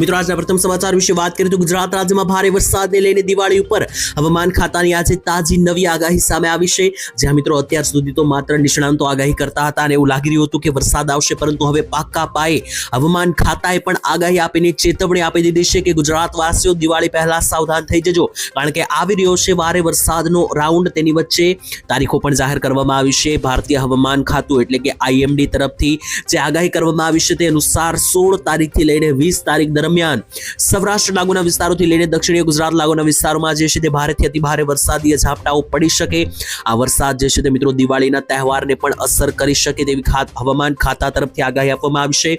મિત્રો, આજના પ્રથમ સમાચાર વિશે વાત કરીએ તો ગુજરાત રાજ્યમાં ભારે વરસાદને લઈને દિવાળી ઉપર હવામાન ખાતાની આજે તાજી નવી આગાહી સામે આવી છે. જ્યાં મિત્રો, અત્યાર સુધી તો માત્ર નિષ્ણાંતો આગાહી કરતા હતા અને એવું લાગી રહ્યું હતું કે વરસાદ આવશે, પરંતુ હવે પાક્કા પાયે હવામાન ખાતાએ પણ આગાહી આપીને ચેતવણી આપી દીધી છે કે ગુજરાતવાસીઓ દિવાળી પહેલા સાવધાન થઈ જજો, કારણ કે આવી રહ્યો છે ભારે વરસાદનો રાઉન્ડ. તેની વચ્ચે તારીખો પણ જાહેર કરવામાં આવી છે. ભારતીય હવામાન ખાતું એટલે કે આઈએમડી તરફથી જે આગાહી કરવામાં આવી છે, તે અનુસાર સોળ તારીખથી લઈને વીસ તારીખ દરમિયાન સૌરાષ્ટ્ર લાગુના વિસ્તારોથી લઈને દક્ષિણીય ગુજરાત લાગુના વિસ્તારોમાં જે છે તે ભારેથી અતિ ભારે વરસાદીય ઝાપટાઓ પડી શકે. આ વરસાદ જે છે તે મિત્રો દિવાળીના તહેવારને પણ અસર કરી શકે તેવી હવામાન ખાતા તરફથી આગાહી આપવામાં આવશે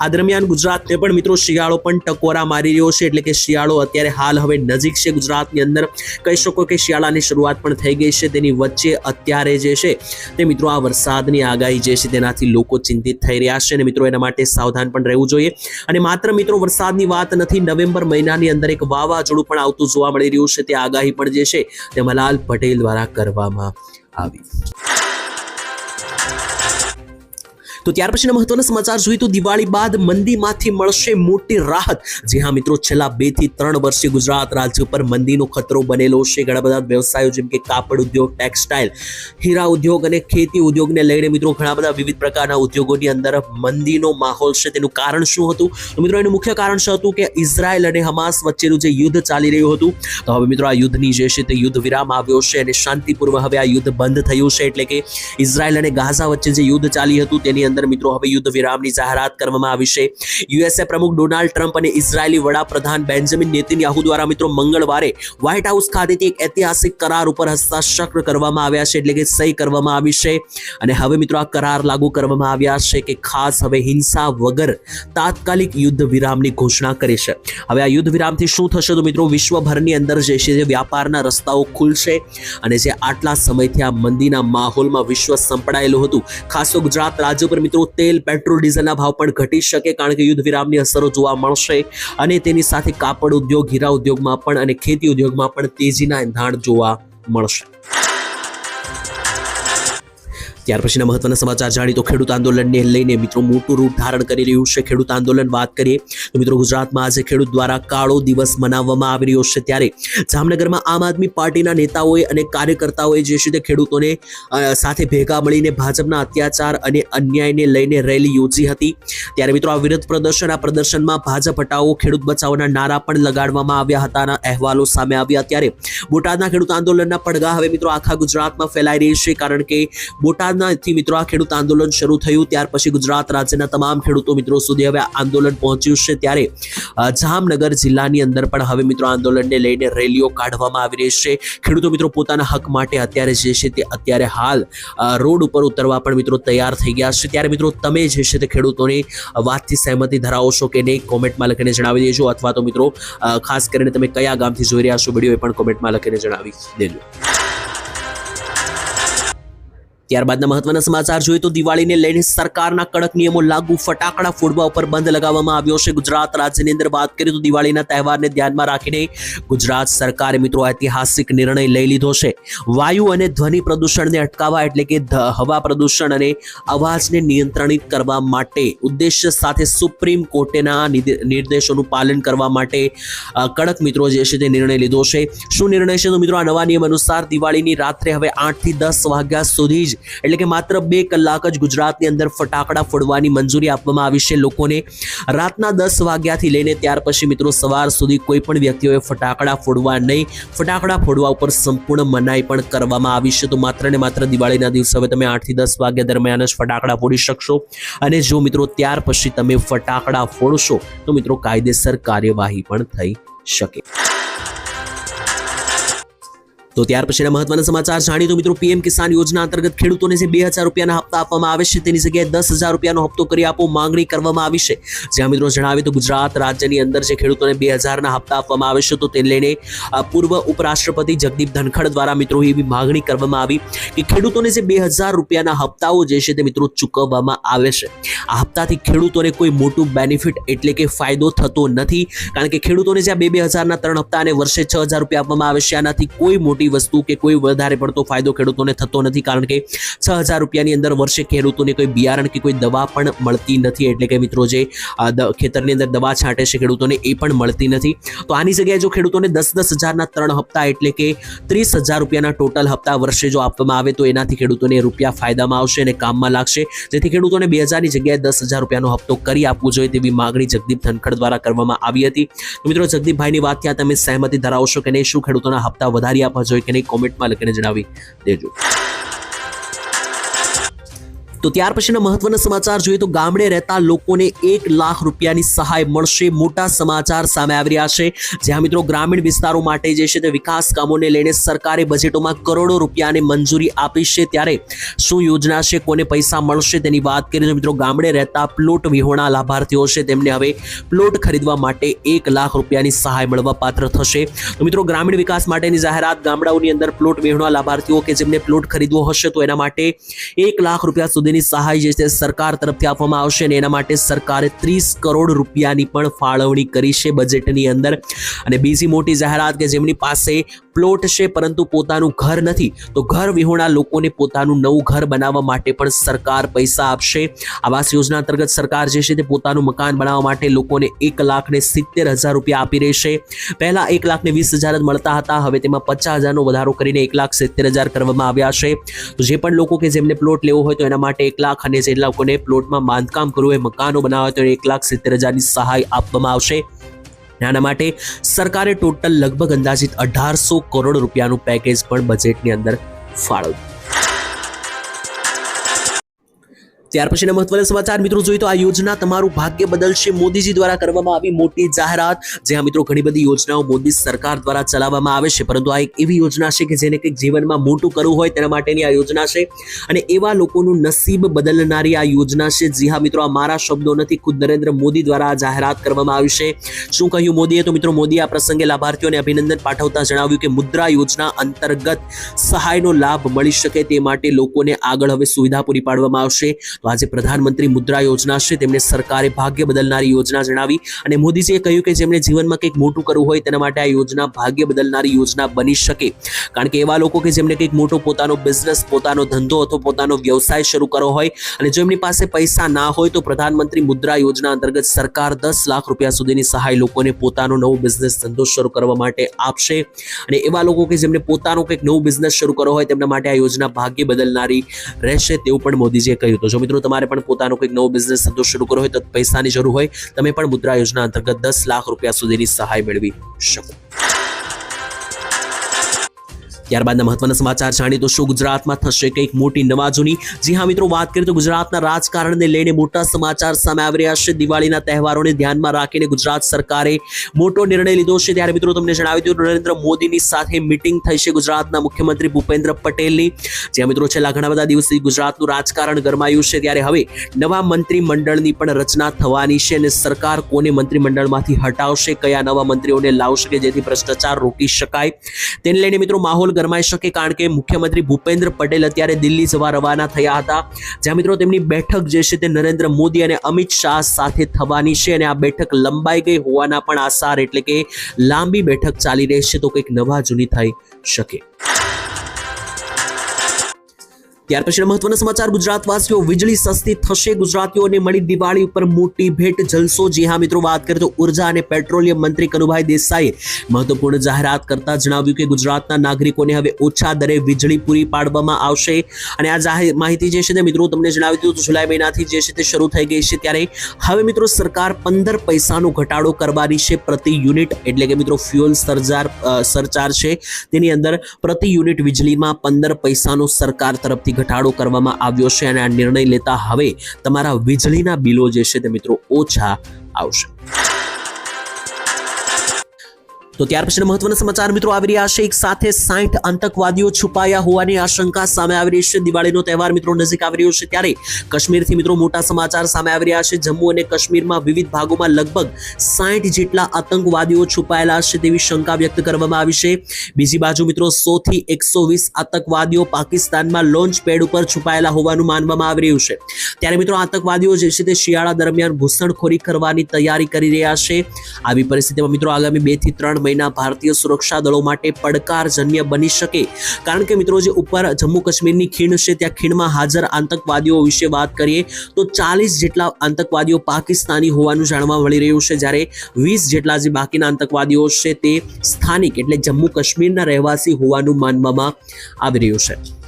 આ દરમિયાન ગુજરાતને પણ મિત્રો શિયાળો પણ ટકોરા મારી રહ્યો છે એટલે કે શિયાળો અત્યારે હાલ હવે નજીક છે ગુજરાતની અંદર. કહી શકો કે શિયાળાની શરૂઆત પણ થઈ ગઈ છે. તેની વચ્ચે અત્યારે જે છે તે મિત્રો આ વરસાદની આગાહી જે છે તેનાથી લોકો ચિંતિત થઈ રહ્યા છે અને મિત્રો એના માટે સાવધાન પણ રહેવું જોઈએ. અને માત્ર મિત્રો વરસાદની વાત નથી. નવેમ્બર મહિનાની અંદર એક વાવાઝોડું પણ આવતું જોવા મળી રહ્યું છે. તે આગાહી પણ જે છે તે મલાલ પટેલ દ્વારા કરવામાં આવી. તો ત્યાર પછીના મહત્વના સમાચાર જોઈએ તો દિવાળી બાદ મંદીમાંથી મળશે મોટી રાહત. જી હા મિત્રો, છેલ્લા બેથી ત્રણ વર્ષથી ગુજરાત રાજ્ય પર મંદીનો ખતરો બનેલો છે. ઘણા બધા વ્યવસાયો જેમ કે કાપડ ઉદ્યોગ, ટેક્સટાઇલ, હીરા ઉદ્યોગ અને ખેતી ઉદ્યોગને લઈને મિત્રો ઘણા બધા વિવિધ પ્રકારના ઉદ્યોગોની અંદર મંદીનો માહોલ છે. તેનું કારણ શું હતું? મિત્રો એનું મુખ્ય કારણ શું હતું કે ઇઝરાયલ અને હમાસ વચ્ચેનું જે યુદ્ધ ચાલી રહ્યું હતું, તો હવે મિત્રો આ યુદ્ધની જે છે તે યુદ્ધ વિરામ આવ્યો છે અને શાંતિપૂર્વ હવે આ યુદ્ધ બંધ થયું છે. એટલે કે ઇઝરાયલ અને ગાઝા વચ્ચે જે યુદ્ધ ચાલી હતું તેની અંદર મિત્રો હવે યુદ્ધ વિરામની જાહેરાત કરવામાં આવી છે. યુએસએ પ્રમુખ ડોનાલ્ડ ટ્રમ્પ અને ઇઝરાયેલી વડાપ્રધાન બેન્જામિન નેતન્યાહુ દ્વારા મિત્રો મંગળવારે વ્હાઇટ હાઉસ ખાતેથી એક ઐતિહાસિક કરાર ઉપર હસ્તાક્ષર કરવામાં આવ્યા છે, એટલે કે સહી કરવામાં આવી છે. અને હવે મિત્રો આ કરાર લાગુ કરવામાં આવ્યા છે કે ખાસ હવે હિંસા વગર તાત્કાલિક યુદ્ધ વિરામની ઘોષણા કરી છે. હવે આ યુદ્ધ વિરામથી શું થશે તો મિત્રો વિશ્વભરની અંદર જે છે જે વ્યાપારના રસ્તાઓ ખુલશે અને જે આટલા સમયથી આ મંદીના માહોલમાં વિશ્વ સંપડાયેલું હતું. ખાસ તો ગુજરાત રાજ્ય પર મિત્રો, તેલ, પેટ્રોલ, ડીઝલના ભાવ પણ ઘટી શકે કારણ કે યુદ્ધ વિરામની અસરો જોવા મળશે. અને તેની સાથે કાપડ ઉદ્યોગ, હીરા ઉદ્યોગમાં પણ અને ખેતી ઉદ્યોગમાં પણ તેજીના એંધાણ જોવા મળશે. ત્યાર પછીના મહત્વના સમાચાર જાણી તો ખેડૂત આંદોલનને લઈને મિત્રો મોટું રૂપ ધારણ કરી રહ્યું છે. ખેડૂત આંદોલન વાત કરીએ તો મિત્રો ગુજરાતમાં આજે ખેડૂત દ્વારા કાળો દિવસ મનાવવામાં આવી રહ્યો છે. ત્યારે જામનગરમાં આમ આદમી પાર્ટીના નેતાઓએ અને કાર્યકર્તાઓએ જે છે તે ખેડૂતોને સાથે ભેગા મળીને ભાજપના અત્યાચાર અને અન્યાયને લઈને રેલી યોજી હતી. ત્યારે મિત્રો આ વિરોધ પ્રદર્શન, આ પ્રદર્શનમાં ભાજપ હટાવો, ખેડૂત બચાવોના નારા પણ લગાડવામાં આવ્યા હતાના અહેવાલો સામે આવ્યા. ત્યારે બોટાદના ખેડૂત આંદોલનના પડઘા હવે મિત્રો આખા ગુજરાતમાં ફેલાઈ રહી છે કારણ કે બોટાદનાથી મિત્રો આ ખેડૂત આંદોલન શરૂ થયું, ત્યાર પછી ગુજરાત રાજ્યના તમામ ખેડૂતો મિત્રો સુધી હવે આંદોલન પહોંચ્યું છે. ત્યારે જામનગર જિલ્લાની અંદર પણ હવે મિત્રો આંદોલનને લઈને રેલીઓ કાઢવામાં આવી રહી છે. ખેડૂતો મિત્રો પોતાના હક માટે અત્યારે જે છે તે અત્યારે હાલ રોડ ઉપર ઉતરવા પણ મિત્રો તૈયાર થઈ ગયા છે. ત્યારે મિત્રો તમે જે છે તે ખેડૂતોની વાતથી સહેમતિ ધરાવો છો કે નહીં કોમેન્ટમાં લખીને જણાવી દેજો. અથવા તો મિત્રો ખાસ કરીને તમે કયા ગામથી જોઈ રહ્યા છો વીડિયો એ પણ કોમેન્ટમાં લખીને જણાવી દેજો. ત્યારબાદના મહત્વના સમાચાર જોઈએ તો દિવાળીને લઈને સરકારના કડક નિયમો લાગુ, ફટાકડા ફોડવા ઉપર બંધ લગાવવામાં આવ્યો છે. ગુજરાત રાજ્યની અંદર વાત કરીએ તો દિવાળીના તહેવારને ધ્યાનમાં રાખીને ગુજરાત સરકારે મિત્રો ઐતિહાસિક નિર્ણય લઈ લીધો છે. વાયુ અને ધ્વનિ પ્રદૂષણને અટકાવવા એટલે કે હવા પ્રદૂષણ અને અવાજને નિયંત્રણિત કરવા માટે ઉદ્દેશ્ય સાથે સુપ્રીમ કોર્ટેના નિર્દેશોનું પાલન કરવા માટે કડક મિત્રો જે છે તે નિર્ણય લીધો છે. શું નિર્ણય છે તો મિત્રો આ નવા નિયમ અનુસાર દિવાળીની રાત્રે હવે આઠથી દસ વાગ્યા સુધી જ એટલે કે માત્ર બે કલાક જ ગુજરાતની અંદર ફટાકડા ફોડવાની મંજૂરી આપવામાં આવી છે લોકોને. રાતના દસ વાગ્યાથી લઈને ત્યાર પછી મિત્રો સવાર સુધી કોઈ પણ વ્યક્તિઓએ ફટાકડા ફોડવા નહીં. ફટાકડા ફોડવા ઉપર સંપૂર્ણ મનાઈ પણ કરવામાં આવી છે. તો માત્ર ને માત્ર દિવાળીના દિવસે હવે તમે આઠથી દસ વાગ્યા દરમિયાન જ ફટાકડા ફોડી શકશો. અને જો મિત્રો ત્યાર પછી તમે ફટાકડા ફોડશો, તો મિત્રો કાયદેસર કાર્યવાહી પણ થઈ શકે. તો ત્યાર પછીના મહત્વના સમાચાર જાણીએ તો મિત્રો, પીએમ કિસાન યોજના અંતર્ગત ખેડૂતોને જે બે હજાર રૂપિયાના હપ્તા આપવામાં આવે છે, તેની જગ્યાએ દસ હજાર રૂપિયાનો હપ્તો કરી આપો માંગણી કરવામાં આવી છે. જ્યાં મિત્રો જણાવે તો ગુજરાત રાજ્યની અંદર જે ખેડૂતોને બે હજારના હપ્તા આપવામાં આવે છે, તો તેને લઈને પૂર્વ ઉપરાષ્ટ્રપતિ જગદીપ ધનખડ દ્વારા મિત્રો એવી માંગણી કરવામાં આવી કે ખેડૂતોને જે બે હજાર રૂપિયાના હપ્તાઓ જે છે તે મિત્રો ચૂકવવામાં આવે છે. આ હપ્તાથી ખેડૂતોને કોઈ મોટું બેનિફિટ એટલે કે ફાયદો થતો નથી, કારણ કે ખેડૂતોને જ્યાં બે બે હજારના ત્રણ હપ્તા અને વર્ષે છ હજાર રૂપિયા આપવામાં આવે છે, આનાથી કોઈ મોટી વસ્તુ કે કોઈ વધારે પડતો ફાયદો ખેડૂતોને થતો નથી, કારણ કે છ હજાર રૂપિયાની અંદર વર્ષે ખેડૂતોને કોઈ બિયારણ કે કોઈ દવા પણ મળતી નથી. એટલે કે મિત્રો જે ખેતરની અંદર દવા છાંટે છે ખેડૂતોને, એ પણ મળતી નથી. તો આની જગ્યાએ જો ખેડૂતોને દસ દસ હજારના ત્રણ હપ્તા એટલે કે ત્રીસ હજાર રૂપિયાના ટોટલ હપ્તા વર્ષે જો આપવામાં આવે, તો એનાથી ખેડૂતોને રૂપિયા ફાયદામાં આવશે અને કામમાં લાગશે. જેથી ખેડૂતોને બે હજારની જગ્યાએ દસ હજાર રૂપિયાનો હપ્તો કરી આપવું જોઈએ તેવી માગણી જગદીપ ધનખડ દ્વારા કરવામાં આવી હતી. તો મિત્રો જગદીપભાઈની વાત ત્યાં તમે સહેમતી ધરાવશો કે નહીં? શું ખેડૂતોના હપ્તા વધારી આપવા જોઈએ કે નહીં કોમેન્ટમાં લખીને જણાવી દેજો. તો ત્યાર પછીના મહત્વના સમાચાર જોઈએ તો ગામડે રહેતા લોકોને એક લાખ રૂપિયાની સહાય મળશે મોટા સમાચાર સામે આવી રહ્યા છે. જ્યાં મિત્રો ગ્રામીણ વિસ્તારો માટે જે છે તે વિકાસ કામોને લઈને સરકારે બજેટોમાં કરોડો રૂપિયાની મંજૂરી આપી છે. ત્યારે શું યોજના છે, કોને પૈસા મળશે તેની વાત કરીએ તો મિત્રો ગામડે રહેતા પ્લોટ વિહોણા લાભાર્થીઓ છે તેમને હવે પ્લોટ ખરીદવા માટે એક લાખ રૂપિયાની સહાય મળવા પાત્ર થશે. તો મિત્રો ગ્રામીણ વિકાસ માટેની જાહેરાત ગામડાઓની અંદર પ્લોટ વિહોણા લાભાર્થીઓ કે જેમને પ્લોટ ખરીદવો હશે તો એના માટે એક લાખ રૂપિયા સુધીની સહાય જે છે સરકાર તરફથી આપવામાં આવશે અને એના માટે સરકારે ત્રીસ કરોડ રૂપિયાની પણ ફાળવણી કરી છે બજેટની અંદર. અને બીજી મોટી જાહેરાત કે જેમની પાસે પ્લોટ છે પરંતુ પોતાનું ઘર નથી, તો ઘર વિહોણા લોકોને પોતાનું નવું ઘર બનાવવા માટે પણ સરકાર પૈસા આપશે. આવાસ યોજના અંતર્ગત સરકાર જે છે તે પોતાનું મકાન બનાવવા માટે લોકોને એક લાખને સિત્તેર હજાર રૂપિયા આપી રહેશે પહેલાં એક લાખને વીસ હજાર જ મળતા હતા, હવે તેમાં પચાસ હજારનો વધારો કરીને એક લાખ સિત્તેર હજાર કરવામાં આવ્યા છે. તો જે પણ લોકો કે જેમને પ્લોટ લેવો હોય તો એના માટે એક લાખ અને જે લોકોને પ્લોટમાં બાંધકામ કરવું એ મકાનો બનાવવા તો એક લાખ સિત્તેર હજારની સહાય આપવામાં આવશે. આના માટે સરકારે ટોટલ લગભગ અંદાજિત અઢારસો કરોડ રૂપિયાનું પેકેજ પણ બજેટની અંદર ફાળવ્યું. ત્યાર પછીના મહત્વના સમાચાર, મિત્રો જોઈએ તો આ યોજના તમારું ભાગ્ય બદલશે. મોદીજી દ્વારા કરવામાં આવી મોટી જાહેરાત, જ્યાં મિત્રો ઘણી બધી યોજનાઓ મોદી સરકાર દ્વારા ચલાવવામાં આવે છે. પરંતુ આ એક એવી યોજના છે કે જેને કંઈક જીવનમાં મોટું કરવું હોય તેના માટેની આ યોજના છે. અને એવા લોકોનું નસીબ બદલનારી આ યોજના છે. જી હા, મિત્રો, આ મારા શબ્દો નથી. ખુદ નરેન્દ્ર મોદી દ્વારા આ જાહેરાત કરવામાં આવી છે. શું કહ્યું મોદીએ? તો મિત્રો, મોદીએ આ પ્રસંગે લાભાર્થીઓને અભિનંદન પાઠવતા જણાવ્યું કે મુદ્રા યોજના અંતર્ગત સહાયનો લાભ મળી શકે તે માટે લોકોને આગળ હવે સુવિધા પૂરી પાડવામાં આવશે. આજે પ્રધાનમંત્રી મુદ્રા યોજના છે. તેમને સરકારે ભાગ્ય બદલનારી યોજના જણાવી અને મોદીજીએ કહ્યું કે જેમણે જીવનમાં કંઈક મોટું કરવું હોય તેના માટે આ યોજના ભાગ્ય બદલનારી યોજના બની શકે. કારણ કે એવા લોકો કે જેમને કંઈક મોટો પોતાનો બિઝનેસ પોતાનો ધંધો અથવા પોતાનો વ્યવસાય શરૂ કરવો હોય અને જો એમની પાસે પૈસા ના હોય તો પ્રધાનમંત્રી મુદ્રા યોજના અંતર્ગત સરકાર દસ લાખ રૂપિયા સુધીની સહાય લોકોને પોતાનો નવો બિઝનેસ ધંધો શરૂ કરવા માટે આપશે. અને એવા લોકો કે જેમને પોતાનો કંઈક નવો બિઝનેસ શરૂ કરવો હોય તેમના માટે આ યોજના ભાગ્ય બદલનારી રહેશે તેવું પણ મોદીજીએ કહ્યું તો જો મિત્રો, તમારે પણ પોતાનો કોઈક નવો બિઝનેસ ધંધો શરૂ કરવો હોય તો પૈસાની જરૂર હોય. તમે પણ મુદ્રા યોજના અંતર્ગત દસ લાખ રૂપિયા સુધીની સહાય મેળવી શકો. ત્યારબાદના મહત્વના સમાચાર જાણીએ તો શું ગુજરાતમાં થશે કંઈક મોટી નવાજૂની? જી હા મિત્રો, વાત કરીએ તો ગુજરાતના રાજકારણને લઈને મોટા સમાચાર સામે આવી રહ્યા છે. દિવાળીના તહેવારોને ધ્યાનમાં રાખીને ગુજરાત સરકારે મોટો નિર્ણય લીધો છે. ત્યારે મિત્રો, તમને જણાવી દઉં, નરેન્દ્ર મોદીની સાથે મિટિંગ થઈ છે ગુજરાતના મુખ્યમંત્રી ભૂપેન્દ્ર પટેલની. જ્યાં મિત્રો, છેલ્લા ઘણા બધા દિવસથી ગુજરાતનું રાજકારણ ગરમાયું છે. ત્યારે હવે નવા મંત્રીમંડળની પણ રચના થવાની છે અને સરકાર કોને મંત્રીમંડળમાંથી હટાવશે, કયા નવા મંત્રીઓને લાવશે કે જેથી ભ્રષ્ટાચાર રોકી શકાય. તેને લઈને મિત્રો, માહોલ ગરમાઈ શકે કારણ કે મુખ્યમંત્રી ભૂપેન્દ્ર પટેલ અત્યારે દિલ્હી જવા રવાના થયા હતા. જ્યાં મિત્રો તેમની બેઠક જે છે તે નરેન્દ્ર મોદી અને અમિત શાહ સાથે થવાની છે અને આ બેઠક લંબાઈ ગઈ હોવાના પણ આસાર એટલે કે લાંબી બેઠક ચાલી રહી છે તો કંઈક નવા જૂની થઈ શકે. ત્યાર પછી મહત્વના સમાચાર, ગુજરાતવાસીઓ વીજળી સસ્તી થશે. ગુજરાતીઓને મળી દિવાળી ઉપર મોટી ભેટ જલસો. જી હા મિત્રો, વાત કરીએ તો ઊર્જા અને પેટ્રોલિયમ મંત્રી કનુભાઈ દેસાઈએ મહત્વપૂર્ણ જાહેરાત કરતા જણાવ્યું કે ગુજરાતના નાગરિકોને હવે ઓછા દરે વીજળી પૂરી પાડવામાં આવશે. અને આ જાહેર માહિતી જે છે તે મિત્રો તમને જણાવી દીધું જુલાઈ મહિનાથી જે છે તે શરૂ થઈ ગઈ છે ત્યારે હવે મિત્રો સરકાર પંદર પૈસાનો ઘટાડો કરવાની છે પ્રતિ યુનિટ. એટલે કે મિત્રો ફ્યુઅલ સરચાર સરચાર્જ છે. તેની અંદર પ્રતિ યુનિટ વીજળીમાં પંદર પૈસાનો સરકાર તરફથી ઘટાડો કરવામાં આવ્યો છે અને આ નિર્ણય લેતા હવે તમારા વીજળીના બિલો જે છે તે મિત્રો ઓછા આવશે. તો ત્યાર પછી મહત્વના સમાચાર મિત્રો આવી રહ્યા છે. એક સાથે સાઠ આતંકવાદીઓ છુપાયા હોવાની આશંકા સામે આવી રહી છે. દિવાળીનો તહેવાર મિત્રો નજીક આવી રહ્યો છે ત્યારે કાશ્મીરથી મિત્રો મોટા સમાચાર સામે આવી રહ્યા છે. જમ્મુ અને કાશ્મીરમાં વિવિધ ભાગોમાં લગભગ સાઠ જેટલા આતંકવાદીઓ છુપાયેલા છે તેવી શંકા વ્યક્ત કરવામાં આવી છે. બીજી બાજુ મિત્રો સો થી એકસો વીસ આતંકવાદીઓ પાકિસ્તાનમાં લોન્ચ પેડ ઉપર છુપાયેલા હોવાનું માનવામાં આવી રહ્યું છે. ત્યારે મિત્રો આતંકવાદીઓ જે છે તે શિયાળા દરમિયાન ઘૂસણખોરી કરવાની તૈયારી કરી રહ્યા છે. આવી પરિસ્થિતિમાં મિત્રો આગામી બેથી ત્રણ મહિના ભારતીય સુરક્ષા દળો માટે પડકારજન્ય બની શકે. કારણ કે મિત્રો, જે ઉપર જમ્મુ કાશ્મીરની ખીણ છે, ત્યાં ખીણમાં હાજર આતંકવાદીઓ વિશે વાત કરીએ, તો ચાલીસ જેટલા આતંકવાદીઓ પાકિસ્તાની હોવાનું જાણવા મળી રહ્યું છે. જ્યારે વીસ જેટલા જે બાકીના આતંકવાદીઓ છે, તે સ્થાનિક એટલે જમ્મુ કાશ્મીરના રહેવાસી હોવાનું માનવામાં આવી રહ્યું છે.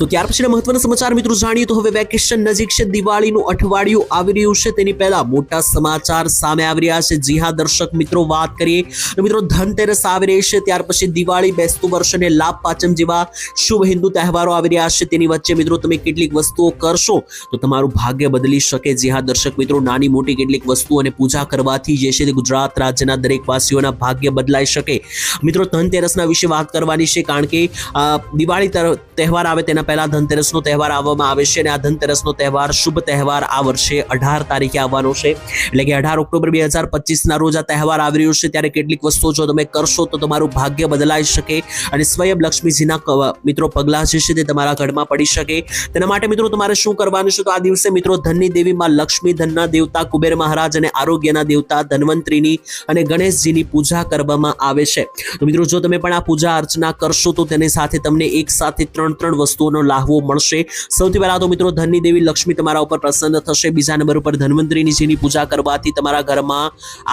તો ત્યાર પછીના મહત્વના સમાચાર મિત્રો જાણીએ તો હવે વેકેશન નજીક છે. દિવાળીનું અઠવાડિયું આવી રહ્યું છે. તેની પહેલા મોટા સમાચાર સામે આવી રહ્યા છે. જી હા, દર્શક મિત્રો, વાત કરીએ તો મિત્રો ધનતેરસ આવી રહી છે. ત્યાર પછી દિવાળી બેસતું વર્ષ અને લાભ પાંચમ જેવા શુભ હિન્દુ તહેવારો આવી રહ્યા છે. તેની વચ્ચે મિત્રો તમે કેટલીક વસ્તુઓ કરશો તો તમારું ભાગ્ય બદલી શકે. જી હા, દર્શક મિત્રો, નાની મોટી કેટલીક વસ્તુઓ અને પૂજા કરવાથી જે છે તે ગુજરાત રાજ્યના દરેક વાસીઓના ભાગ્ય બદલાઈ શકે. મિત્રો ધનતેરસના વિશે વાત કરવાની છે કારણ કે દિવાળી તહેવાર આવે તેના પહેલા ધનતેરસનો તહેવાર આવવામાં આવે છે અને આ ધનતેરસનો તહેવાર શુભ તહેવાર આ વર્ષે અઢાર તારીખે આવવાનો છે. એટલે કે અઢાર ઓક્ટોબર બે હજાર પચીસના રોજ આ તહેવાર આવી રહ્યો છે. ત્યારે કેટલીક વસ્તુઓ જો તમે કરશો તો તમારું ભાગ્ય બદલાઈ શકે અને સ્વયં લક્ષ્મીજીના મિત્રો પગલાં જે છે તે તમારા ઘરમાં પડી શકે. તેના માટે મિત્રો તમારે શું કરવાનું છે? તો આ દિવસે મિત્રો ધનની દેવી માં લક્ષ્મી ધનના દેવતા, કુબેર મહારાજ અને આરોગ્યના દેવતા, ધન્વંતરીની અને ગણેશજીની પૂજા કરવામાં આવે છે. તો મિત્રો જો તમે પણ આ પૂજા અર્ચના કરશો તો તેની સાથે તમને એક સાથે ત્રણ ત્રણ વસ્તુઓનો લાહવો મળશે. સૌથી પહેલાં તો મિત્રો ધનની દેવી લક્ષ્મી તમારા ઉપર પ્રસન્ન થશે. બીજા નંબર ઉપર ધન્વંતરીની પૂજા કરવાથી તમારા ઘરમાં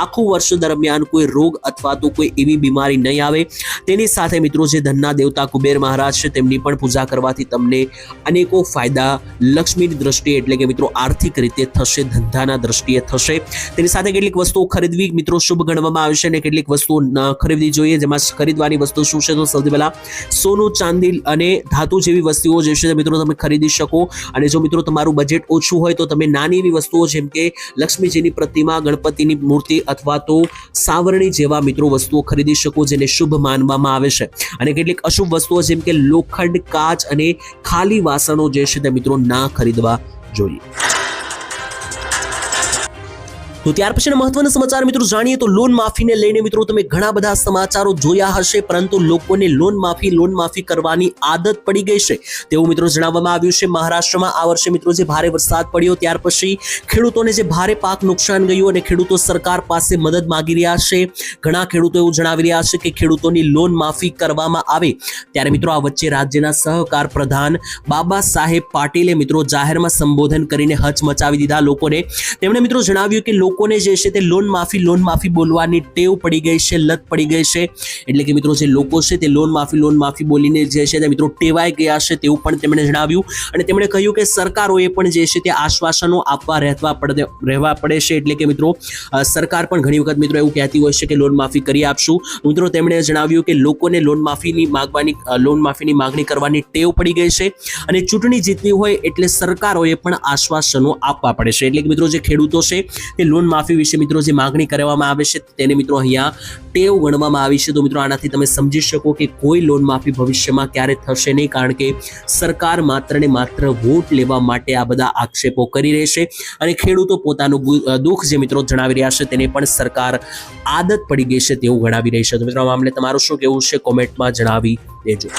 આખું વર્ષ દરમિયાન કોઈ રોગ અથવા તો કોઈ એવી બીમારી નહીં આવે. તેની સાથે મિત્રો જે ધનના દેવતા કુબેર મહારાજ છે, તેમની પણ પૂજા કરવાથી તમને અનેકો ફાયદા લક્ષ્મીની દ્રષ્ટિએ એટલે કે મિત્રો આર્થિક રીતે થશે, ધંધાના દ્રષ્ટિએ થશે. તેની સાથે કેટલીક વસ્તુઓ ખરીદવી મિત્રો શુભ ગણવામાં આવે છે અને કેટલીક વસ્તુઓ ખરીદવી જોઈએ. જેમાં ખરીદવાની વસ્તુ શું છે? તો સૌથી પહેલાં સોનું, ચાંદી અને ધાતુ જેવી વસ્તુઓ જે છે મિત્રો તમે ખરીદી શકો. અને જો મિત્રો તમારું બજેટ ઓછું હોય તો તમે નાની એવી વસ્તુઓ જેમ કે લક્ષ્મીજીની પ્રતિમા, ગણપતિની મૂર્તિ અથવા તો સાવરણી જેવા મિત્રો વસ્તુઓ ખરીદી શકો જેને શુભ માનવામાં આવે છે. અને કેટલીક અશુભ વસ્તુઓ જેમ કે લોખંડ, કાચ અને ખાલી વાસણો જે છે તે મિત્રો ના ખરીદવા જોઈએ. તો ત્યાર પછીના મહત્વના સમાચાર મિત્રો જાણીએ તો લોન માફીને લઈને મિત્રો તમે ઘણા બધા સમાચારો જોયા હશે, પરંતુ લોકોને લોન માફી લોન માફી કરવાની આદત પડી ગઈ છે. તેવું મિત્રો જણાવવામાં આવ્યું છે, મહારાષ્ટ્રમાં આ વર્ષે મિત્રો જે ભારે વરસાદ પડ્યો, ત્યાર પછી ખેડૂતોને જે ભારે પાક નુકસાન ગયું અને ખેડૂતો સરકાર પાસે મદદ માગી રહ્યા છે. ઘણા ખેડૂતો એવું જણાવી રહ્યા છે કે ખેડૂતોની લોન માફી કરવામાં આવે. ત્યારે મિત્રો આ વચ્ચે રાજ્યના સહકાર પ્રધાન બાબા સાહેબ પાટીલે મિત્રો જાહેરમાં સંબોધન કરીને હચમચાવી દીધા લોકોને. તેમણે મિત્રો જણાવ્યું કે લોકોને જે છે તે લોન માફી લોન માફી બોલવાની ટેવ પડી ગઈ છે, લત પડી ગઈ છે. એટલે કે મિત્રો જે લોકો છે તે લોન માફી લોન માફી બોલીને જે છે તે મિત્રો ટેવાઈ ગયા છે તેવું પણ તેમણે જણાવ્યું. અને તેમણે કહ્યું કે સરકારોએ પણ જે છે તે આશ્વાસનો આપવા, રહેવા પડે રહેવા પડે છે. એટલે કે મિત્રો સરકાર પણ ઘણી વખત મિત્રો એવું કહેતી હોય છે કે લોન માફી કરી આપશું. મિત્રો તેમણે જણાવ્યું કે લોકોને લોન માફીની માગવાની લોન માફીની માગણી કરવાની ટેવ પડી ગઈ છે. અને ચૂંટણી જીતવી હોય એટલે સરકારોએ પણ આશ્વાસનો આપવા પડે છે. એટલે કે મિત્રો જે ખેડૂતો છે તે લોન માફી વિશે મિત્રો જે માગણી કરવામાં આવે છે, તેને મિત્રો અહીંયા ટેવ ગણવામાં આવી છે. તો મિત્રો આનાથી તમે સમજી શકો કે કોઈ લોન માફી ભવિષ્યમાં ક્યારે થશે નહીં, કારણ કે સરકાર માત્ર ને માત્ર વોટ લેવા માટે આ બધા આક્ષેપો કરી રહેશે અને ખેડૂતો પોતાનું દુઃખ જે મિત્રો જણાવી રહ્યા છે, તેને પણ સરકાર આદત પડી ગઈ છે તેવું ગણાવી રહી છે. તો મિત્રો મામલે તમારું શું કહેવું છે, કોમેન્ટમાં જણાવી દેજો.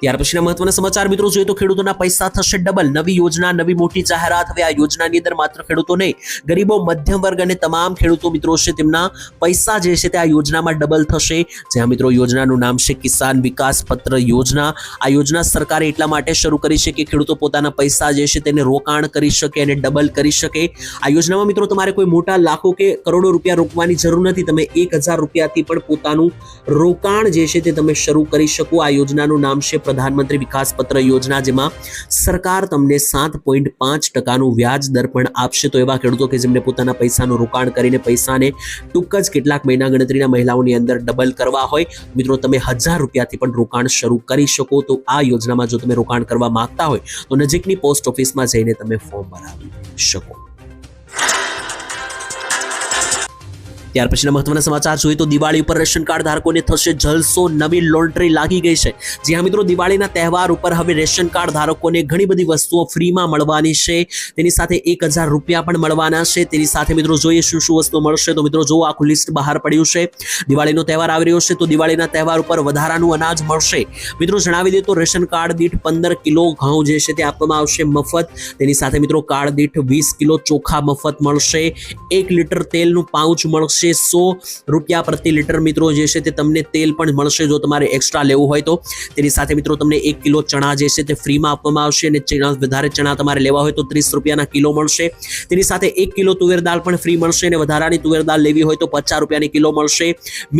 ત્યાર પછીના મહત્વના સમાચાર મિત્રો જોઈએ તો ખેડૂતોના પૈસા થશે ડબલ. નવી યોજના, નવી મોટી જાહેરાત. હવે આ યોજનાની અંદર માત્ર ખેડૂતો નહીં, ગરીબો, મધ્યમ વર્ગ અને તમામ ખેડૂતો મિત્રો છે તેમના પૈસા જે છે તે આ યોજનામાં ડબલ થશે. જ્યાં મિત્રો યોજનાનું નામ છે કિસાન વિકાસ પત્ર યોજના. આ યોજના સરકારે એટલા માટે શરૂ કરી છે કે ખેડૂતો પોતાના પૈસા જે છે તેને રોકાણ કરી શકે અને ડબલ કરી શકે. આ યોજનામાં મિત્રો તમારે કોઈ મોટા લાખો કે કરોડો રૂપિયા રોકવાની જરૂર નથી. તમે એક હજાર રૂપિયાથી પણ પોતાનું રોકાણ જે છે તે તમે શરૂ કરી શકો. આ યોજનાનું નામ છે પ્રધાનમંત્રી વિકાસ પત્ર યોજના, જેમાં સરકાર તમને સાત પોઈન્ટ પાંચ ટકાનું વ્યાજ દર પણ આપશે. તો એવા ખેડૂતો કે જેમને પોતાના પૈસાનું રોકાણ કરીને પૈસાને ટૂંક જ કેટલાક મહિના ગણતરીના મહિલાઓની અંદર ડબલ કરવા હોય, મિત્રો, તમે હજાર રૂપિયાથી પણ રોકાણ શરૂ કરી શકો. તો આ યોજનામાં જો તમે રોકાણ કરવા માંગતા હોય, તો નજીકની પોસ્ટ ઓફિસમાં જઈને તમે ફોર્મ ભરાવી શકો. ત્યાર પછીના મહત્વના સમાચાર જોઈએ તો દિવાળી ઉપર રેશન કાર્ડ ધારકોને થશે જલસો, નવી લોન્ડ્રી લાગી ગઈ છે. જી હા મિત્રો, દિવાળીના તહેવાર ઉપર હવે રેશન કાર્ડ ધારકોને ઘણી બધી વસ્તુઓ ફ્રીમાં મળવાની છે. તેની સાથે એક હજાર રૂપિયા પણ મળવાના છે. તેની સાથે મિત્રો જોઈએ શું શું વસ્તુ મળશે તો મિત્રો જો આખું લિસ્ટ બહાર પડ્યું છે. દિવાળીનો તહેવાર આવી રહ્યો છે તો દિવાળીના તહેવાર ઉપર વધારાનું અનાજ મળશે. મિત્રો જણાવી દઈએ તો રેશન કાર્ડ દીઠ પંદર કિલો ઘઉં જે છે તે આપવામાં આવશે મફત. તેની સાથે મિત્રો કાર્ડ દીઠ વીસ કિલો ચોખા મફત મળશે. એક લીટર તેલનું પાઉચ મળશે. સો રૂપિયા પ્રતિ લીટર મિત્રો જે છે તે તમને તેલ પણ મળશે જો તમારે એક્સ્ટ્રા લેવું હોય તો. તેની સાથે મિત્રો તમને એક કિલો ચણા જે છે તે ફ્રીમાં આપવામાં આવશે અને ચણા વધારે ચણા તમારે લેવા હોય તો ત્રીસ રૂપિયાના કિલો મળશે. તેની સાથે એક કિલો તુવેર દાળ પણ ફ્રી મળશે અને વધારાની તુવેર દાળ લેવી હોય તો પચાસ રૂપિયાની કિલો મળશે.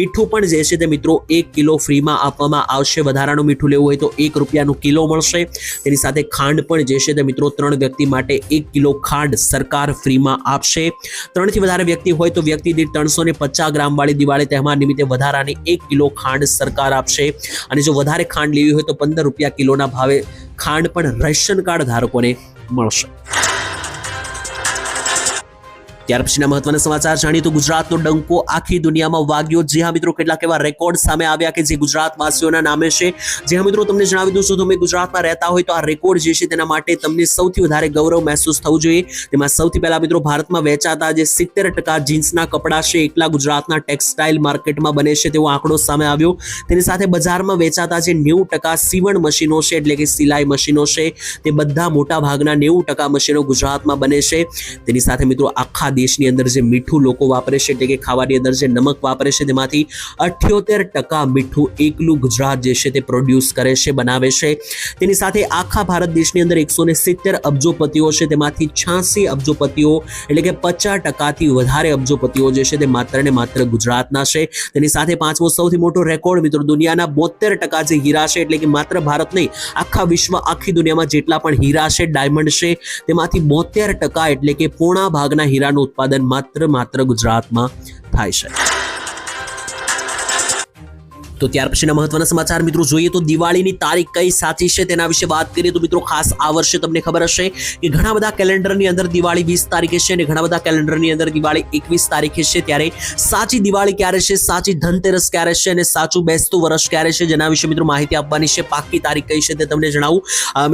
મીઠું પણ જે છે તે મિત્રો એક કિલો ફ્રીમાં આપવામાં આવશે. વધારાનું મીઠું લેવું હોય તો એક રૂપિયાનું કિલો મળશે. તેની સાથે ખાંડ પણ જે છે તે મિત્રો ત્રણ વ્યક્તિ માટે એક કિલો ખાંડ સરકાર ફ્રીમાં આપશે. ત્રણથી વધારે વ્યક્તિ હોય તો વ્યક્તિ દીઠ ત્રણસો ને પચાસ ગ્રામ વાળી દિવાળી તહેવાર નિમિત્તે વધારાની એક કિલો ખાંડ સરકાર આપશે. અને જો વધારે ખાંડ લેવી હોય તો પંદર રૂપિયા કિલોના ભાવે ખાંડ પણ રેશન કાર્ડ ધારકોને મળશે. ત્યાર પછીના મહત્વના સમાચાર જાણીએ તો ગુજરાતનો ડંકો આખી દુનિયામાં વાગ્યો. જી હા મિત્રો, કેટલાક એવા રેકોર્ડ સામે આવ્યા કે જે ગુજરાતવાસીઓના નામે છે. જે હા મિત્રો, તમને જણાવી દઉં છું, તમે ગુજરાતમાં રહેતા હોય તો આ રેકોર્ડ જે છે તેના માટે તમને સૌથી વધારે ગૌરવ મહેસૂસ થવું જોઈએ. તેમાં સૌથી પહેલા મિત્રો, ભારતમાં વેચાતા જે સિત્તેર ટકા જીન્સના કપડાં છે એકલા ગુજરાતના ટેક્સટાઇલ માર્કેટમાં બને છે તેવો આંકડો સામે આવ્યો. તેની સાથે બજારમાં વેચાતા જે નેવું ટકા સીવણ મશીનો છે, એટલે કે સિલાઈ મશીનો છે, તે બધા મોટા ભાગના નેવું ટકા મશીનો ગુજરાતમાં બને છે. તેની સાથે મિત્રો, આખા દેશની અંદર જે મીઠું લોકો વાપરે છે, એટલે કે ખાવાની અંદર જે નમક વાપરે છે, તેમાંથી અઠ્યોતેર ટકા મીઠું એકલું ગુજરાત જે છે તે પ્રોડ્યુસ કરે છે, બનાવે છે. તેની સાથે આખા ભારત દેશની અંદર એકસો ને સિત્તેર અબજોપતિઓ છે, તેમાંથી છ્યાસી અબજોપતિઓ એટલે કે પચાસ ટકાથી વધારે અબજોપતિઓ જે છે તે માત્ર ને માત્ર ગુજરાતના છે. તેની સાથે પાંચમો સૌથી મોટો રેકોર્ડ મિત્રો દુનિયાના બોતેર ટકા જે હીરા છે, એટલે કે માત્ર ભારત નહીં, આખા વિશ્વ, આખી દુનિયામાં જેટલા પણ હીરા છે ડાયમંડ છે, તેમાંથી બોતેર ટકા એટલે કે પોણા ભાગના હીરાનું ઉત્પાદન માત્ર માત્ર ગુજરાતમાં થાય છે. તો ત્યાર પછીના મહત્વના સમાચાર, મિત્રો, જોઈએ તો દિવાળીની તારીખ કઈ સાચી છે તેના વિશે વાત કરીએ તો, મિત્રો, ખાસ આ વર્ષે તમને ખબર હશે કે ઘણા બધા કેલેન્ડરની અંદર દિવાળી વીસ તારીખે છે અને ઘણા બધા કેલેન્ડરની અંદર દિવાળી એકવીસ તારીખે છે. ત્યારે સાચી દિવાળી ક્યારે છે? સાચી ધનતેરસ ક્યારે છે? અને સાચું બેસતું વર્ષ ક્યારે છે? જેના વિશે, મિત્રો, માહિતી આપવાની છે. પાકી તારીખ કઈ છે તે તમને જણાવું.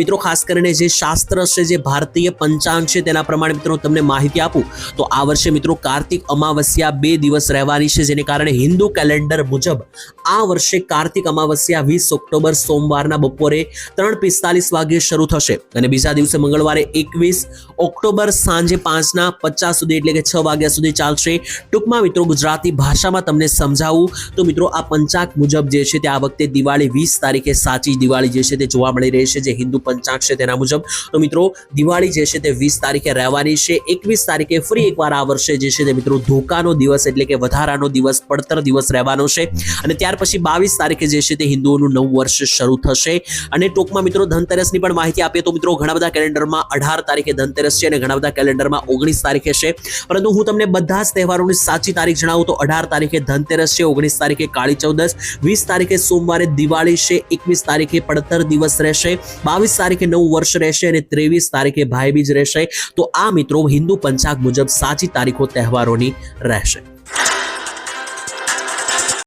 મિત્રો, ખાસ કરીને જે શાસ્ત્ર છે, જે ભારતીય પંચાંગ છે તેના પ્રમાણે, મિત્રો તમને માહિતી આપું. તો આ વર્ષે, મિત્રો, કાર્તિક અમાવસ્યા બે દિવસ રહેવાની છે, જેને કારણે હિન્દુ કેલેન્ડર મુજબ આ વર્ષે કાર્તિક અમાવસ્યા વીસ ઓક્ટોબર સોમવારના બપોરે ત્રણ પિસ્તાલીસ વાગ્યે શરૂ થશે. અને બીજા દિવસે મંગળવારે એકવીસ ઓક્ટોબર સાંજે પાંચના પચાસ સુધી એટલે કે છ વાગ્યા સુધી ચાલશે. ટૂંકમાં મિત્રો ગુજરાતી ભાષામાં તમને સમજાવું. તો મિત્રો આ પંચાંગ મુજબ જે છે તે આ વખતે દિવાળી વીસ તારીખે સાચી દિવાળી જે છે તે જોવા મળી રહી છે, જે હિન્દુ પંચાંગ છે તેના મુજબ. તો મિત્રો દિવાળી જે છે તે વીસ તારીખે રહેવાની છે. એકવીસ તારીખે ફરી એકવાર આ વર્ષે જે છે તે મિત્રો ધોકાનો દિવસ એટલે કે વધારાનો દિવસ, પડતર દિવસ રહેવાનો છે. અને ત્યાર પછી બાવીસ તારીખે જે છે તે હિન્દુઓનું નવું વર્ષ શરૂ થશે. અને ટૂંકમાં મિત્રો ધનતેરસની પણ માહિતી આપીએ તો મિત્રો ઘણા બધા કેલેન્ડરમાં અઢાર તારીખે ધનતેરસ છે અને ઘણા બધા કેલેન્ડરમાં ઓગણીસ તારીખે છે. પરંતુ હું તમને બધા જ તહેવારોની સાચી તારીખ જણાવું તો અઢાર તારીખે ધનતેરસ છે, ઓગણીસ તારીખે કાળી ચૌદસ, વીસ તારીખે સોમવારે દિવાળી છે, એકવીસ તારીખે પડતર દિવસ રહેશે, બાવીસ તારીખે નવું વર્ષ રહેશે અને ત્રેવીસ તારીખે ભાઈબીજ રહેશે. તો આ મિત્રો હિન્દુ પંચાંગ મુજબ સાચી તારીખો તહેવારોની રહેશે.